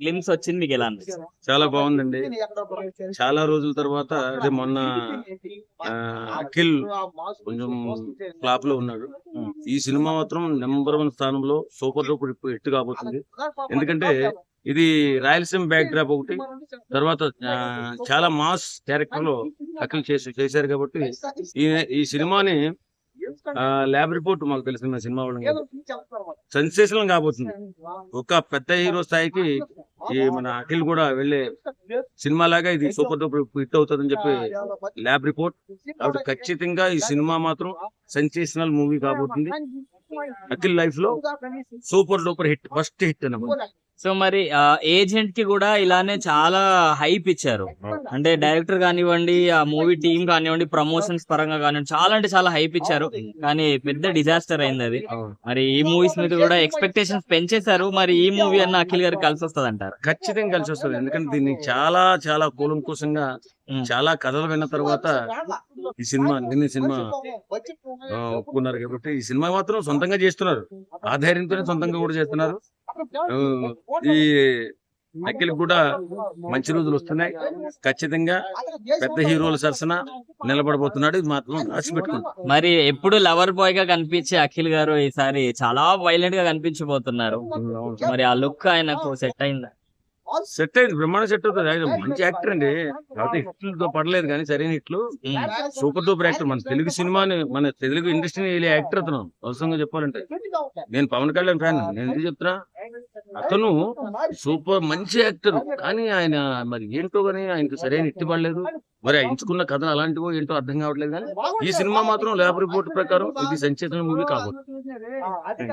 Glimpse వచ్చింది మీకు ఎలా అనిపిస్తుంది? చాలా బాగుందండి. చాలా రోజుల తర్వాత అదే మొన్న ఆ, అఖిల్ కొంచెం ఫ్లాప్లో ఉన్నాడు. ఈ సినిమా మాత్రం నెంబర్ వన్ స్థానంలో సూపర్ డూపర్ హిట్ కాబోతుంది. ఎందుకంటే ఇది రాయలసీమ బ్యాక్ డ్రాప్ ఒకటి. తర్వాత చాలా మాస్ క్యారెక్టర్లో అఖిల్ చేసి చేశారు కాబట్టి ఈ ఈ సినిమాని ల్యాబ్ రిపోర్ట్ మాకు తెలిసిన సినిమా వాళ్ళకి. సెన్సేషనల్ కాబోతుంది. ఒక పెద్ద హీరో స్థాయికి ఈ మన అఖిల్ కూడా వెళ్ళే సినిమా లాగా ఇది సూపర్ డూపర్ హిట్ అవుతుందని చెప్పి ల్యాబ్ రిపోర్ట్. కాబట్టి ఖచ్చితంగా ఈ సినిమా మాత్రం సెన్సేషనల్ మూవీ కాబోతుంది. అఖిల్ లైఫ్లో super duper hit first hit అన్నమాట. సో మరి ఏజెంట్కి కూడా ఇలానే చాలా హైప్ ఇచ్చారు. అంటే డైరెక్టర్ కానివ్వండి ఆ మూవీ టీమ్ కానివ్వండి ప్రమోషన్స్ పరంగా కానివ్వండి చాలా అంటే చాలా హైప్ ఇచ్చారు. కానీ పెద్ద డిజాస్టర్ అయింది అది. మరి ఈ మూవీస్ మీద కూడా ఎక్స్పెక్టేషన్స్ పెంచేశారు. మరి ఈ మూవీ అన్న అఖిల్ గారికి కలిసి వస్తుంది అంటారు ఖచ్చితంగా కలిసి వస్తుంది ఎందుకంటే దీన్ని చాలా చాలా కూలంకుశంగా ఉమ్. చాలా కథలు విన్న తర్వాత ఈ సినిమా నిన్న సినిమా ఒప్పుకున్నారు కాబట్టి ఈ సినిమా మాత్రం సొంతంగా చేస్తున్నారు. ఆ ధైర్యంతోనే సొంతంగా కూడా చేస్తున్నారు. ఈ అఖిల్ కూడా మంచి రోజులు వస్తున్నాయి. ఖచ్చితంగా పెద్ద హీరోల సరసన నిలబడబోతున్నాడు. ఇది మాత్రం రాసి పెట్టుకుంటాం మరి ఎప్పుడు లవర్ బాయ్గా కనిపించే అఖిల్ గారు ఈసారి చాలా వైలెంట్గా కనిపించబోతున్నారు. మరి ఆ లుక్ ఆయనకు సెట్ అయిందా? సెట్ అయింది. బ్రహ్మాండ సెట్ అవుతుంది. మంచి యాక్టర్ అండి. కాకపోతే హిట్లతో పడలేదు కానీ సరైన హిట్లు. ఉమ్. Super duper actor. మన తెలుగు సినిమాని మన తెలుగు ఇండస్ట్రీని వెళ్ళే యాక్టర్ అతను. అవసరంగా చెప్పాలంటే. నేను పవన్ కళ్యాణ్ ఫ్యాన్. నేను ఎందుకు చెప్తున్నా? అతను సూపర్ మంచి యాక్టర్. కానీ ఆయన మరి ఏంటో కానీ ఆయనకు సరైన హిట్ పడలేదు మరి ఆ ఎంచుకున్న కథ అలాంటివో ఏంటో అర్థం కావట్లేదు కానీ ఈ సినిమా మాత్రం ల్యాబ్ రిపోర్ట్ ప్రకారం ఇది సంచేతన మూవీ కాబోతుంది